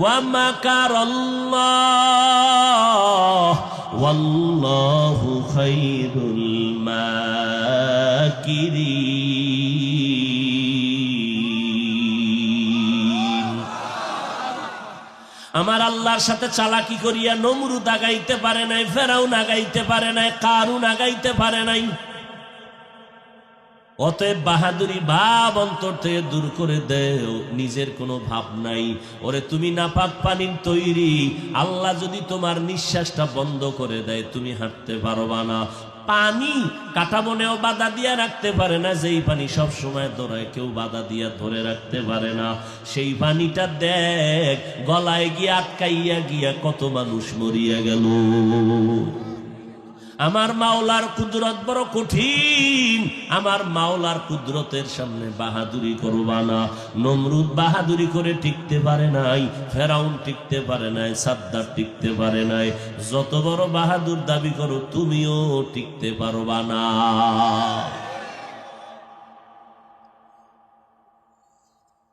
ওয়া মাকারাল্লাহ, ওয়াল্লাহু খাইরুল মাকিরিন। আমার আল্লাহর সাথে চালাকি করিয়া নমরুদ আগাইতে পারে নাই, ফেরাউন আগাইতে পারে নাই, কারুন আগাইতে পারে নাই। অতএব বাহাদুরি ভাব অন্তর থেকে দূর করে দেও, নিজের কোনো ভাব নাই। ওরে, তুমি নাপাক পানির তৈরি। আল্লাহ যদি তোমার নিঃশ্বাসটা বন্ধ করে দেয়, তুমি হাঁটতে পারবা না। পানি কাটা মনেও বাধা দিয়া রাখতে পারে না, যেই পানি সব সময় দৌড়ায় কেউ বাধা দিয়া ধরে রাখতে পারে না। সেই পানিটা দেখ, গলায় গিয়ে আটকাইয়া গিয়া কত মানুষ মরিয়া গেল। আমার মাওলার কুদরত বড় কঠিন। আমার মাওলার কুদরতের সামনে বাহাদুরি করবা না। নমরুদ বাহাদুরি করে টিকতে পারে নাই, ফেরাউন টিকতে পারে নাই, সাদ্দার টিকতে পারে নাই। যত বড় বাহাদুর দাবি করো, তুমিও টিকতে পারবা না।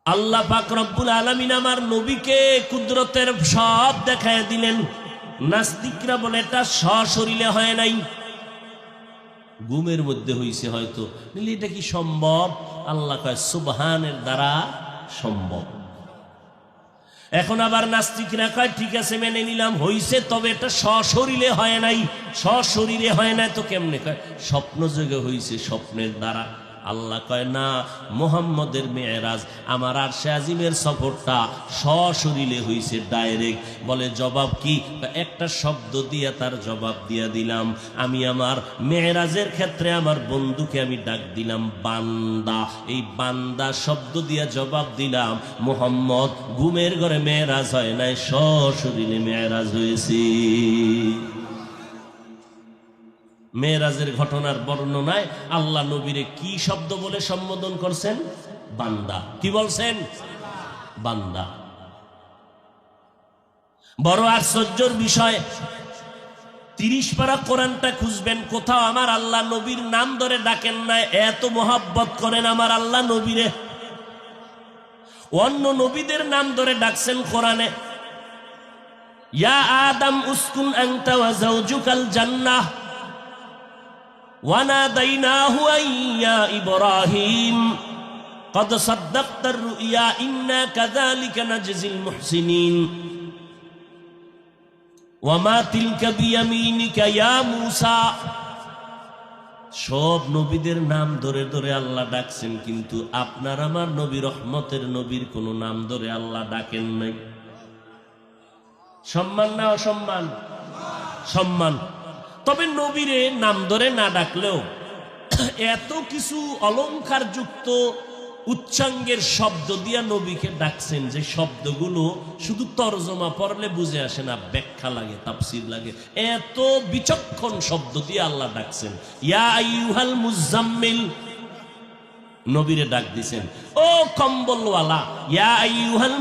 আল্লাহ পাক রব্বুল আলমিন আমার নবীকে কুদরতের সব দেখায় দিলেন। নাস্তিকরা বলে, এটা সশরীরে হয় নাই। ঘুমের মধ্যে হইছে হয়তো। নিলে এটা কি সম্ভব? আল্লাহ কয়, সুবহানের দ্বারা সম্ভব। এখন আবার নাস্তিকরা কয়, ঠিক আছে, মেনে নিলাম, হইছে, তবে এটা সশরীরে হয় নাই। সশরীরে হয় নাই তো কেমনে কয়? স্বপ্ন যোগে হইছে স্বপ্নের দ্বারা। আল্লাহ কয়, না, মোহাম্মদের মেয়েরাজ, আমার আর আজিমের সফরটা সশরীরে হইছে ডাইরেক্ট। বলে, জবাব কি? একটা শব্দ দিয়ে তার জবাব দিয়া দিলাম, আমি আমার মেয়েরাজের ক্ষেত্রে আমার বন্ধুকে আমি ডাক দিলাম, বান্দা। এই বান্দা শব্দ দিয়া জবাব দিলাম, মোহাম্মদ, ঘুমের ঘরে মেয়েরাজ হয় নাই, সশরীরে মেয়েরাজ হয়েছে। মেয়েরাজের ঘটনার বর্ণনায় আল্লাহ নবীরে কি শব্দ বলে সম্বোধন করছেন? বান্দা। কি বলছেন? বান্দা। বড় আশ্চর্যর বিষয়, তিরিশ পারা কোরআনটা খুঁজবেন, কোথাও আমার আল্লাহ নবীর নাম ধরে ডাকেন না এত মোহাব্বত করেন আমার আল্লাহ নবীরে। অন্য নবীদের নাম ধরে ডাকছেন কোরআনে। ইয়া আদম উসকুন যাওজুকাল জান্নাহ। وناديناه أن يا إبراهيم قد صدقت الرؤيا إنا كذلك نجزي المحسنين وما تلك بيمينك يا موسى সব নবীদের নাম ধরে ধরে আল্লাহ ডাকছেন কিন্তু আপনার আমার নবী রহমতের নবীর কোন নাম ধরে আল্লাহ ডাকেন নাই সম্মান না অসম্মান সম্মান তবে নবীরে নাম ধরে না ডাকলেও এত কিছু অলংকার যুক্ত উচ্চাঙ্গের শব্দ দিয়া নবীকে ডাকছেন যে শব্দগুলো শুধু তর্জমা পড়লে বুঝে আসে না, ব্যাখ্যা লাগে, তাফসির লাগে। এত বিচক্ষণ শব্দ দিয়ে আল্লাহ ডাকছেন। ইয়া মুজাম্মিল, নবীরে ডাক দিছেন। ও কম্বলওয়ালা, ইয়া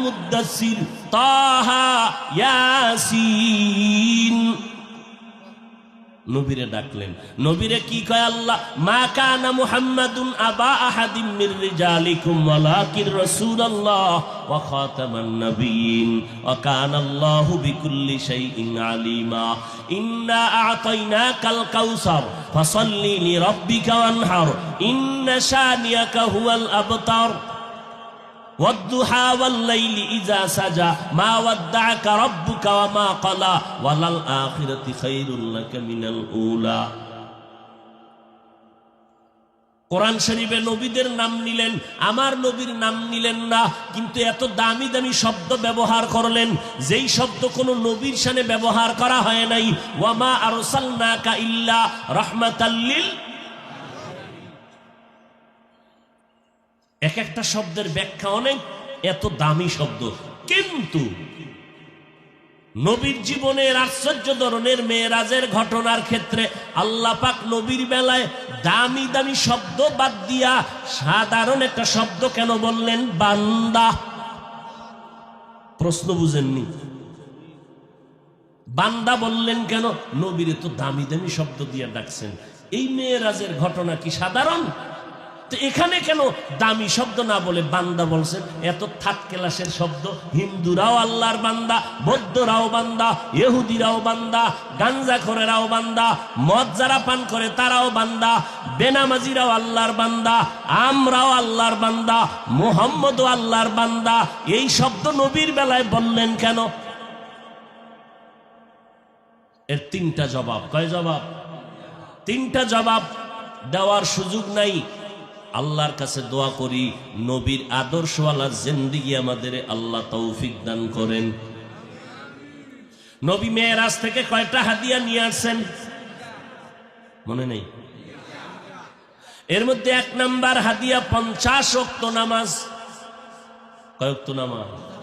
মুদ্দাসির তাহা ইয়াসিন। নবীরে ডাকলেন। নবীরে কি কয় আল্লাহ? মা কানা মুহাম্মাদুন আবা আহাদিম মির রিজালিকুম ওয়ালাকিন রাসূলুল্লাহ ওয়া খাতামান নাবিয়িন ওয়া কানা আল্লাহু বিকুল্লি শাইইন আলিমা। ইন্না আ'তাইনাকাল কাউসার, ফাসাল্লি লিরাব্বিকা ওয়ানহার। ইন্না শানিয়াকা হুয়াল আবতার। والضحى والليل إذا سجى ما ودعك ربك وما قلى وللآخرة خير لك من الأولى কোরআন শরীফে নবীদের নাম নিলেন আমার নবীর নাম নিলেন না কিন্তু এত দামি দামি শব্দ ব্যবহার করলেন যেই শব্দ কোনো নবীর সানে ব্যবহার করা হয় নাই ওয়ামা আরসালনাকা ইল্লা রাহমাতাল্লিল এক একটা শব্দের ব্যাখ্যা অনেক, এত দামি শব্দ। কিন্তু নবীর জীবনের আশ্চর্য ধরনের মেয়েরাজের ঘটনার ক্ষেত্রে আল্লাহ পাক নবীর বেলায় দামি দামি শব্দ বাদ দিয়া সাধারণ একটা শব্দ কেন বললেন? বান্দা। প্রশ্ন বুঝেননি। বান্দা বললেন কেন? নবীরে তো দামি দামি শব্দ দিয়া ডাকছেন। এই মেয়েরাজের ঘটনা কি সাধারণ? তো এখানে কেন দামি শব্দ না বলে বান্দা বলছেন এত থাট ক্লাসের শব্দ। হিন্দুরাও আল্লাহর বান্দা, বৌদ্ধরাও বান্দা, ইহুদিরাও বান্দা, গাঞ্জাখোরেরাও বান্দা, মদ যারা পান করে তারাও বান্দা, বেনামাজিরাও আল্লাহর বান্দা, আমরাও আল্লাহর বান্দা, মোহাম্মদও আল্লাহর বান্দা। এই শব্দ নবীর বেলায় বললেন কেন? এর তিনটা জবাব। কয় জবাব? তিনটা জবাব দেওয়ার সুযোগ নাই। আল্লাহর কাছে দোয়া করি, নবীর আদর্শওয়ালা জিন্দিগি আমাদের আল্লাহ তৌফিক দান করেন। নবী মেয়েরাজ থেকে কয়টা হাদিয়া নিয়ে আসছেন মনে নেই? এর মধ্যে এক নাম্বার হাদিয়া পঞ্চাশ অক্ত নামাজ। কয়ক্ত নামাজ?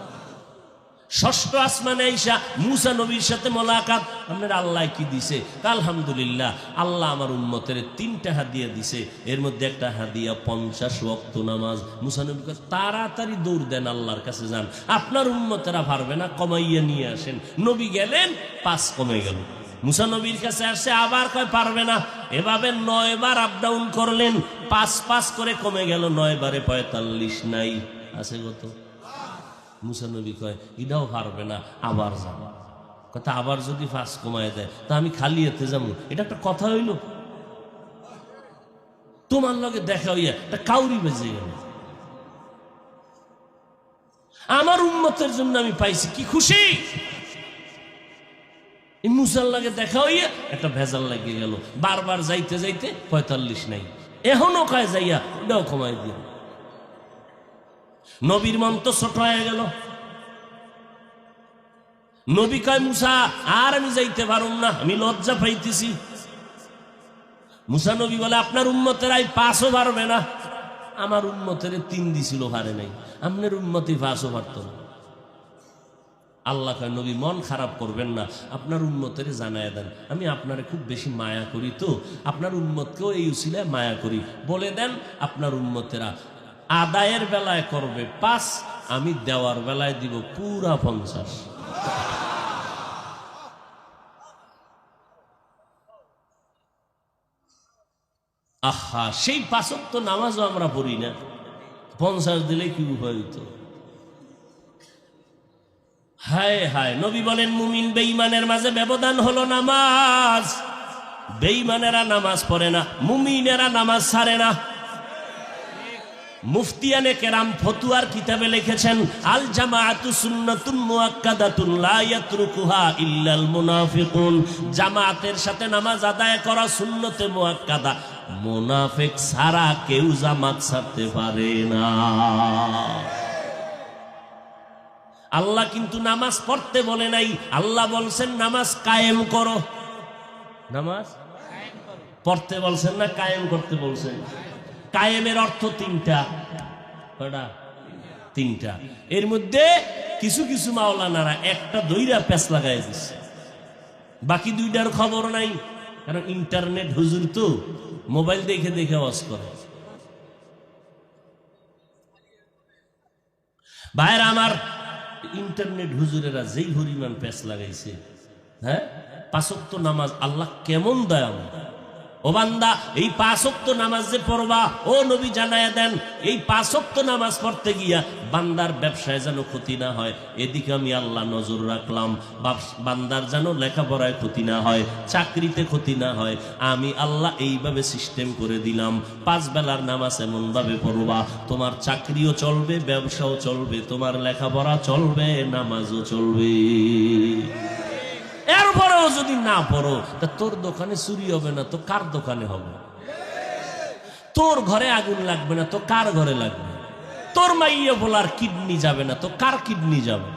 ষষ্ঠ আসমানে ঈশা মুসা নবীর সাথে মোলাকাত। আপনার আল্লাহ কি দিছে? আলহামদুলিল্লাহ, আল্লাহ আমার উন্মতের তিনটা হাদিয়া দিছে। এর মধ্যে একটা হাদিয়া পঞ্চাশ ওয়াক্ত নামাজ। মুসা নবী তাড়াতাড়ি দৌড় দেন, আল্লাহর কাছে যান। আপনার উন্মতেরা পারবে না, কমাইয়া নিয়ে আসেন। নবী গেলেন পাঁচ কমে গেল। মুসা নবীর কাছে আসছে আবার কয়, পারবে না। এভাবে নয় বার আপ ডাউন করলেন পাঁচ পাঁচ করে কমে গেল, নয় বারে পঁয়তাল্লিশ নাই। আছে কত? মুসানবী কয় এটাও পারবে না, আবার যাব কথা আবার যদি ফাঁস কমায় দেয়, তা আমি খালি এতে যাব। এটা একটা কথা হইল। তোমার লগে দেখা হইয়া একটা কাউরি বেজে গেল। আমার উন্মতের জন্য আমি পাইছি কি খুশি? মুসার লাগে দেখা হইয়া একটা ভেজাল লাগিয়ে গেল। বারবার যাইতে যাইতে পঁয়তাল্লিশ নাই। এখনও কয়, যাইয়া ওটাও কমাই দিল নবীর মন তো ছোট হয়ে গেল। নবী কয়, মুসা, আর আমি যাইতে পারুম না, আমি লজ্জা পাইতেছি। মুসা নবী বলে, আপনার উন্মতেরাই পাঁচও পারবে না। আমার উন্মতের তিন দিছিল পারে নাই। আপনার উন্মতি পাঁচও পারত না। আল্লাহ কয়, নবী, মন খারাপ করবেন না। আপনার উন্মতের জানায় দেন। আমি আপনারে খুব বেশি মায়া করি তো। আপনার উন্মতকেও এই উসিলায় মায়া করি। বলে দেন, আপনার উন্মতেরা আদায়ের বেলায় করবে পাঁচ আমি দেওয়ার বেলায় দিব পুরা পঞ্চাশ। আহা, সেই পাঁচক তো নামাজও আমরা পড়ি না। পঞ্চাশ দিলে কি উপায় হায় হায়, নবী বলেন, মুমিন বেঈমানের মাঝে ব্যবধান হলো নামাজ। বেঈমানেরা নামাজ পড়ে না, মুমিনেরা নামাজ ছাড়ে না। মুফতিয়ানে কেরাম ফতুয়ার কিতাবে লিখেছেন, আল জামাআতু সুন্নাতুন মুআক্কাদাতুন লা ইয়াতরুকুহা ইল্লাল মুনাফিকুন। জামাতের সাথে নামাজ আদায় করা সুন্নতে মুআক্কাদা। মুনাফিক ছাড়া কেউ জামাত ছাড়তে পারে না। আল্লাহ কিন্তু নামাজ পড়তে বলে নাই, আল্লাহ বলছেন, নামাজ কায়েম করো। নামাজ? পড়তে বলছেন না, কায়েম করতে বলছেন? কায়েমের অর্থ তিনটা। তিনটা। এর মধ্যে কিছু কিছু মাওলানারা একটা দইরা প্যাচ লাগাই দিচ্ছে বাকি দুইটার খবর নাই, কারণ ইন্টারনেট হুজুর তো মোবাইল দেখে দেখে ওয়াজ করে। ভাইরা আমার ইন্টারনেট হুজুরেরা যেই হরিমান প্যাচ লাগাইছে হ্যাঁ? পাঁচক্ত নামাজ আল্লাহ কেমন দয়াময়। ও বান্দা, এই পাঁচক্ত নামাজ যে পড়বা, ও নবী জানায়া দেন, এই পাঁচক্ত নামাজ পড়তে গিয়া বান্দার ব্যবসায় যেন ক্ষতি না হয়, এদিকে আমি আল্লাহ নজর রাখলাম বান্দার যেন লেখাপড়ায় ক্ষতি না হয়, চাকরিতে ক্ষতি না হয়, আমি আল্লাহ এইভাবে সিস্টেম করে দিলাম, পাঁচ বেলার নামাজ এমন ভাবে পড়বা, তোমার চাকরিও চলবে, ব্যবসাও চলবে, তোমার লেখাপড়া চলবে, নামাজও চলবে। এরপরেও যদি না পড়ো, তা তোর দোকানে চুরি হবে না, তো কার দোকানে হবে? তোর ঘরে আগুন লাগবে না, তো কার ঘরে লাগবে? তোর মাইয়া বলার কিডনি যাবে না, তো কার কিডনি যাবে?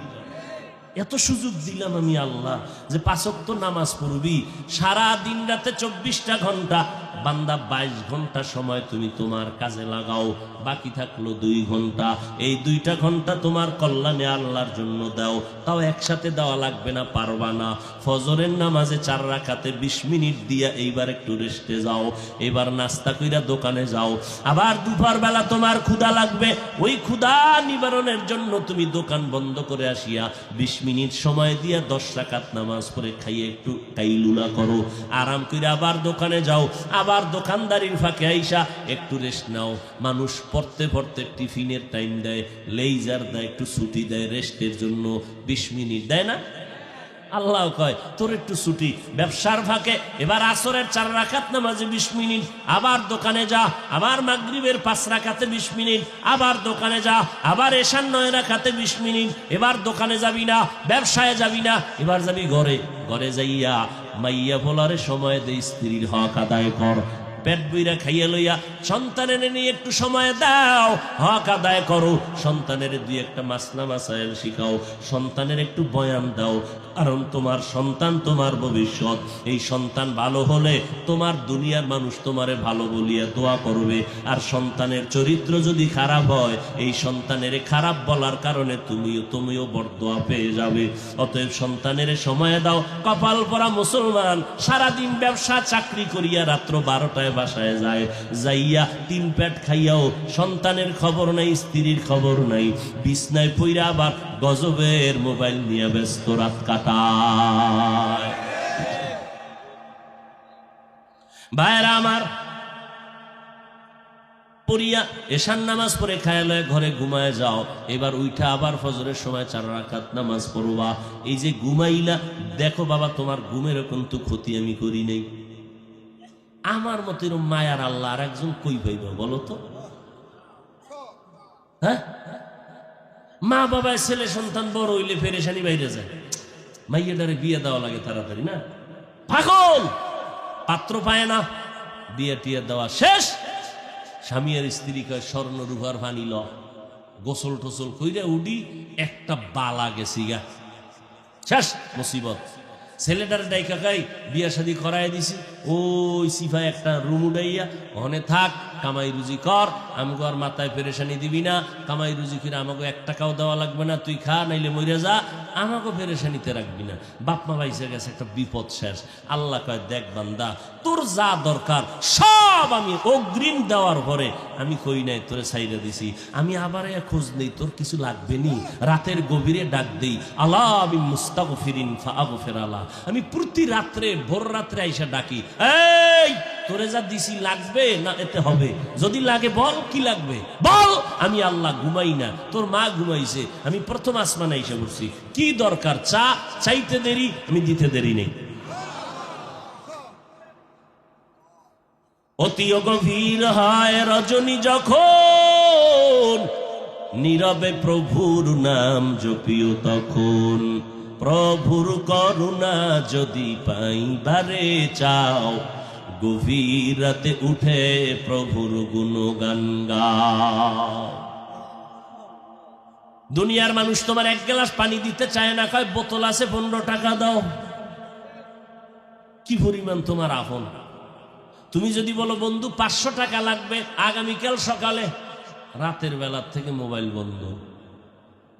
এত সুযোগ দিলাম আমি আল্লাহ যে পাঁচক তো নামাজ পড়বি, সারা দিন রাতে চব্বিশটা ঘণ্টা বান্দা বাইশ ঘণ্টা সময় তুমি তোমার কাজে লাগাও, বাকি থাকল দুই ঘণ্টা। এই দুইটা ঘণ্টা তোমার কল্যাণে আল্লাহর জন্য দাও। তাও একসাথে দেওয়া লাগবে না, পারবা না। ফজরের নামাজে চার রাখাতে বিশ মিনিট দিয়া এইবার একটু রেস্টে যাও। এবার নাস্তা কইরা দোকানে যাও। আবার দুপুর বেলা তোমার ক্ষুধা লাগবে। ওই ক্ষুধা নিবারণের জন্য তুমি দোকান বন্ধ করে আসিয়া বিশ মিনিট সময় দিয়া দশ রাকাত নামাজ পড়ে খাইয়ে একটু কাইলুলা করো। আরাম করে আবার দোকানে যাও। আবার দোকানদারির ফাঁকে আইসা একটু রেস্ট নাও। মানুষ পড়তে পড়তে টিফিনের টাইম দেয় লেইজার দেয়, একটু ছুটি দেয় রেস্টের জন্য। বিশ মিনিট, দেয় না? আল্লাহ কয়, তোর একটু ছুটি, ব্যবসার ফাঁকে, এবার আসরের চার রাখাত নামাজে বিশ মিনিট, আবার দোকানে যা, আবার মাগরিবের পাঁচ রাখাতে বিশ মিনিট, আবার দোকানে যা, আবার এশান নয় রাখাতে বিশ মিনিট, এবার দোকানে যাবি না, ব্যবসায় যাবি না, এবার যাবি ঘরে। ঘরে যাইয়া মাইয়া বলারে সময় দে স্ত্রীর হক আদায় কর। পেট বইরা খাইয়া লইয়া সন্তানের নিয়ে একটু সময় দাও। হক আদায় করো। সন্তানের দুই একটা মাসলা মাসাইল শিখাও। সন্তানের একটু বয়ান দাও। কারণ তোমার সন্তান তোমার ভবিষ্যৎ। এই সন্তান ভালো হলে তোমার দুনিয়ার মানুষ তোমারে ভালো বলিয়া দোয়া করবে। আর সন্তানের চরিত্র যদি খারাপ হয়, এই সন্তানের খারাপ বলার কারণে তুমিও তুমিও বরদোয়া পেয়ে যাবে। অতএব সন্তানের সময় দাও। কপাল পরা মুসলমান, সারাদিন ব্যবসা, চাকরি করিয়া রাত্র বারোটায় বাসায় যায়। যাইয়া তিন প্যাট খাইয়াও, সন্তানের খবর নাই, স্ত্রীর খবর নাই। বিছনায় পইরা আবার গজবের মোবাইল নিয়ে ব্যস্ত রাত কাটায়। ভাইরা আমার, পড়িয়া এশান নামাজ পড়ে খায়ালয় ঘরে ঘুমায় যাও। এবার উইঠা আবার ফজরের সময় চার রাকাত নামাজ পড়বা। এই যে ঘুমাইলা, দেখো বাবা, তোমার ঘুমের কিন্তু ক্ষতি আমি করি নেই। আমার মতো এরকম মায়ার আল্লাহ আর একজন কই পাইব বলো তো? হ্যাঁ? মা বাবা, ছেলে, সন্তান বড় হইলে ফেরেশানি বাইরে যায়। মাইয়াটারে বিয়ে দেওয়া লাগে তাড়াতাড়ি, না? পাগল! পাত্র পায় না। বিয়ে টিয়ে দেওয়া শেষ। স্বামী আর স্ত্রী কয়, স্বর্ণ রূপার পানি ল। গোসল টোসল কইরা উডি একটা বালা গেছি গা। শেষ, মুসিবত। ছেলেটার ডাইকা কাই বিয়া শাদি করাই দিছি। ওই সিফা একটা রুম উডাইয়া ওখানে থাক কামাই রুজি কর আমাকে আর মাথায় পেরেশানি দিবি না। কামাই রুজি করে আমাকে এক টাকাও দেওয়া লাগবে না, তুই খা, নাইলে মরে যা। আমাকে পেরেশানিতে রাখবি না। বাপ মা বাইসে গেছে, একটা বিপদ শেষ। আল্লাহ কয়, দেখ বান্দা, তোর যা দরকার, সব আমি অগ্রিম দেওয়ার পরে আমি কই নাই, তোরে সাইডে দিছি। আমি আবার খোঁজ নেই, তোর কিছু লাগবে নি? রাতের গভীরে ডাক দেই, আল্লাহ, আমি মুস্তাক ফিরিন ফাগো ফেরালা আমি প্রতি রাত্রে, ভোর রাত্রে আইসা ডাকি, এই তোরে যা দিছি লাগবে না এতে হবে? যদি লাগে বল, কি লাগবে? বল, আমি আল্লাহ ঘুমাই না, তোর মা ঘুমাইছে, আমি প্রথম আসমান আইসা বলছি কি দরকার? চা? চাইতে দেরি, আমি দিতে দেরি নেই। অতি গভীর হয় রজনী যখন, নীরবে প্রভুর নাম জপিও তখন। প্রভুর করুণা যদি পাইবারে চাও গভীর রাতে উঠে প্রভুর গুণগান দুনিয়ার মানুষ তোমার এক গ্লাস পানি দিতে চায় না, কয়, বোতল আছে, পনেরো টাকা দাও। কি পরিমাণ তোমার আপন? তুমি যদি বলো, বন্ধু, পাঁচশো টাকা লাগবে আগামীকাল সকালে। রাতের বেলার থেকে মোবাইল বন্ধ।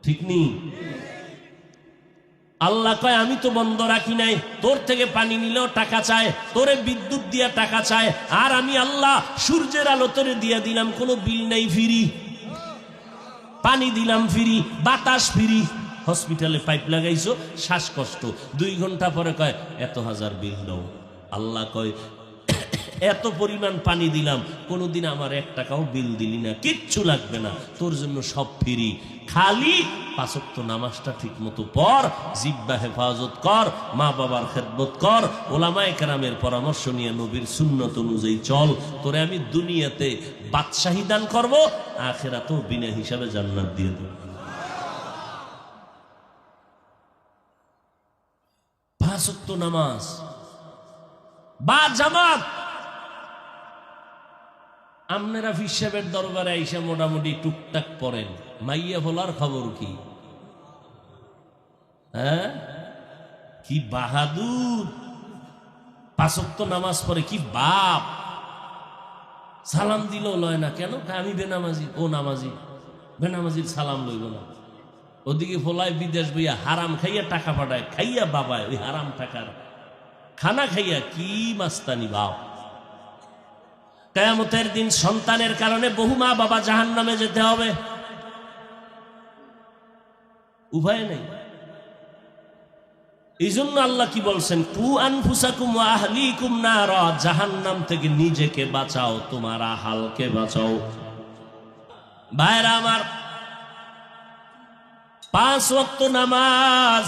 ঠিক নেই? আল্লাহ কয়, আমি তো বন্ধ রাখি নাই। তোর থেকে পানি নিলেও টাকা চায়, তোরে বিদ্যুৎ দিয়া টাকা চায়, আর আমি আল্লাহ সূর্যের আলো তোরে দিয়া দিলাম, কোনো বিল নাই ফিরি। পানি দিলাম ফিরি, বাতাস ফিরি। হসপিটালে পাইপ লাগাইছো, শ্বাসকষ্ট। দুই ঘণ্টা পরে কয়, এত হাজার বিল দাও। আল্লাহ কয়, এত পরিমাণ পানি দিলাম, কোনোদিন আমার এক টাকাও বিল দিলি না, কিচ্ছু লাগবে না। তোর জন্য সব ফিরি। খালি পাঁচক্ত নামাজটা ঠিক মতো পর জিব্বা হেফাজত কর, মা বাবার খেদমত কর, ওলামায় কেরামের পরামর্শ নিয়ে নবীর সুন্নত অনুযায়ী চল। তোরে আমি দুনিয়াতে বাদশাহী দান করব, আখেরাতেও বিনা হিসাবে জান্নাত দিয়ে দেবো। পাঁচক্ত নামাজ। বা জামাত। দরবারে আইসা মোটামুটি টুকটাক পড়েন। মাইয়া ভোলার খবর কি? হ্যাঁ? কি বাহাদুর? পাঁচক্ত নামাজ পড়ে কি বাপ? সালাম দিল লয় না কেন? আমি বেনামাজি। ও নামাজি। বেনামাজির সালাম লইব না। ওদিকে ফোলায় বিদেশ বইয়া হারাম খাইয়া টাকা পাঠায়। খাইয়া বাবায়, ওই হারাম টাকার। খানা খাইয়া কি মাস্তানি বাপ? কেয়ামতের দিন সন্তানের কারণে বহু মা বাবা জাহান নামে যেতে হবে। উভয় নেই। এই জন্য আল্লাহ কি বলছেন? কু আনফুসাকুম আহলিকুম নার জাহান্নাম থেকে নিজেকে বাঁচাও, তোমার আহালকে বাঁচাও। ভাইরা আমার, পাঁচ ওয়াক্ত নামাজ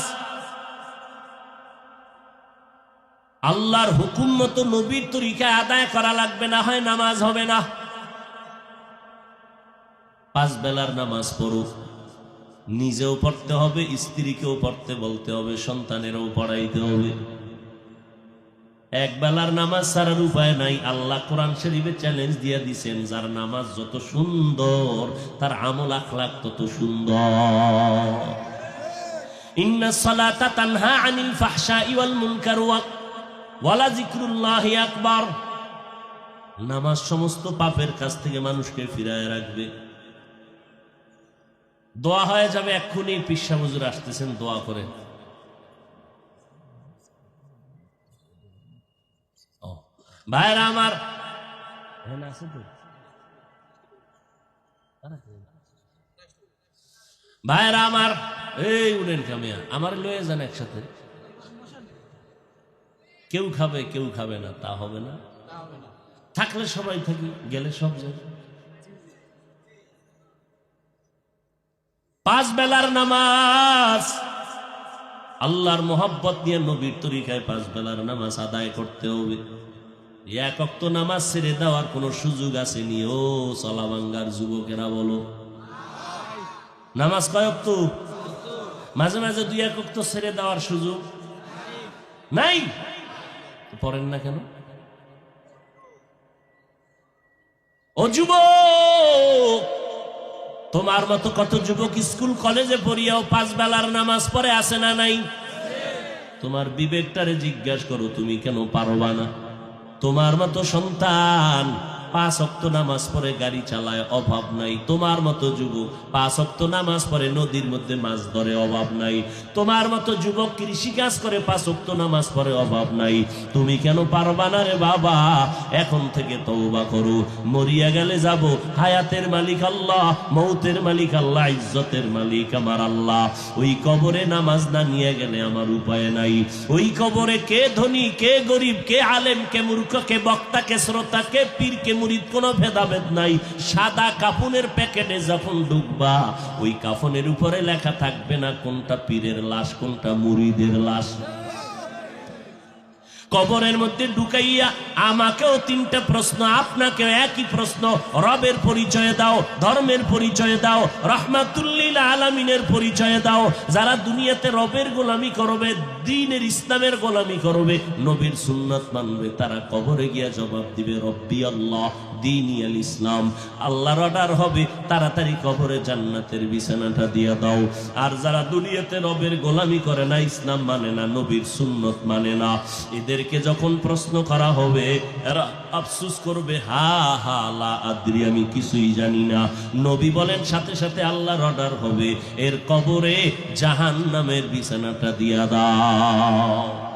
আল্লাহর হুকুম মতো নবীর তরিকায় আদায় করা লাগবে না, হয় নামাজ হবে না? পাঁচ বেলার নামাজ পড়ুক। নিজেও পড়তে হবে, স্ত্রীকেও পড়তে বলতে হবে, সন্তানেরও পড়াইতে হবে। এক বেলার নামাজ ছাড়ার উপায় নাই, আল্লাহ কোরআন শরীফে চ্যালেঞ্জ দিয়ে দিছেন, যার নামাজ যত সুন্দর, তার আমল আখলাক তত সুন্দর। নামাজ সমস্ত পাপের কাছ থেকে মানুষকে ফিরায় রাখবে। দোয়া হয়ে যাবে, এক্ষুনি পিসা হুজুর আসতেছেন, দোয়া করে। ভাইরা আমার? ভাইরা আমার, এই উড়েন কামিয়া, আমার লয়ে যান একসাথে। কেউ খাবে কেউ খাবে না, তা হবে না। থাকলে সবাই থাকি গেলে সব যাবে। পাঁচ বেলার নামাজ। আল্লাহর মোহাব্বত নিয়ে নবীর তরিকায় পাঁচ বেলার নামাজ আদায় করতে হবে। এক নামাজ ছেড়ে দেওয়ার কোনো সুযোগ আসেনি ও যুবকেরা বলো। নামাজ কয় অক্ত? মাঝে মাঝে দুই এক অক্ত ছেড়ে দেওয়ার সুযোগ? নাই? পড়েন না কেন? ও যুবক! তোমার মতো কত যুবক স্কুল, কলেজে পড়িয়াও পাঁচ বেলার নামাজ পড়ে আসে না নাই? তোমার বিবেকটারে জিজ্ঞাসা করো, তুমি কেন পারবা না? তোমার মতো সন্তান পাঁচ অক্ত নামাজ পড়ে গাড়ি চালায়, অভাব নাই। তোমার মতো যুবক পাঁচ অক্ত নামাজ পড়ে নদীর মধ্যে মাছ ধরে, অভাব নাই। তোমার মতো যুবক কৃষি কাজ করে, পাঁচ অক্ত নামাজ পড়ে, অভাব নাই। তুমি কেন পারবা না রে বাবা? এখন থেকে তওবা করো। মরিয়া গেলে যাব, হায়াতের মালিক আল্লাহ, মৌতের মালিক আল্লাহ, ইজ্জতের মালিক আমার আল্লাহ। ওই কবরে নামাজ না নিয়ে গেলে আমার উপায় নাই। ওই কবরে কে ধনী, কে গরিব, কে আলেম, কে মূর্খ, কে বক্তা, কে শ্রোতা, কে পীর, কে মুরিদ কোনো ভেদাভেদ নাই। সাদা কাফনের প্যাকেটে যখন ঢুকবা, ওই কাফনের উপরে লেখা থাকবে না কোনটা পীরের লাশ, কোনটা মুরিদের লাশ। কবরের মধ্যে ঢুকাইয়া আমাকেও তিনটা প্রশ্ন, আপনাকেও একই প্রশ্ন, রবের পরিচয় দাও, ধর্মের পরিচয় দাও, রহমাতুল্লিল আলামিনের পরিচয় দাও, যারা দুনিয়াতে রবের গোলামি করবে, দিনের ইসলামের গোলামি করবে, নবীর সুন্নত মানবে, তারা কবরে গিয়া জবাব দিবে, রব্বি আল্লাহ। দিনী ইসলাম। আল্লাহর অর্ডার হবে, তাড়াতাড়ি কবরে জান্নাতের বিছানাটা দিয়ে দাও। আর যারা দুনিয়াতে রবের গোলামি করে না, ইসলাম মানে না, নবীর সুন্নত মানে না। এদেরকে যখন প্রশ্ন করা হবে, এরা আফসুস করবে, হা হা আদ্রি, আমি কিছুই জানি না। নবী বলেন, সাথে সাথে আল্লাহর অর্ডার হবে, এর কবরে জাহান নামের বিছানাটা দিয়া দাও।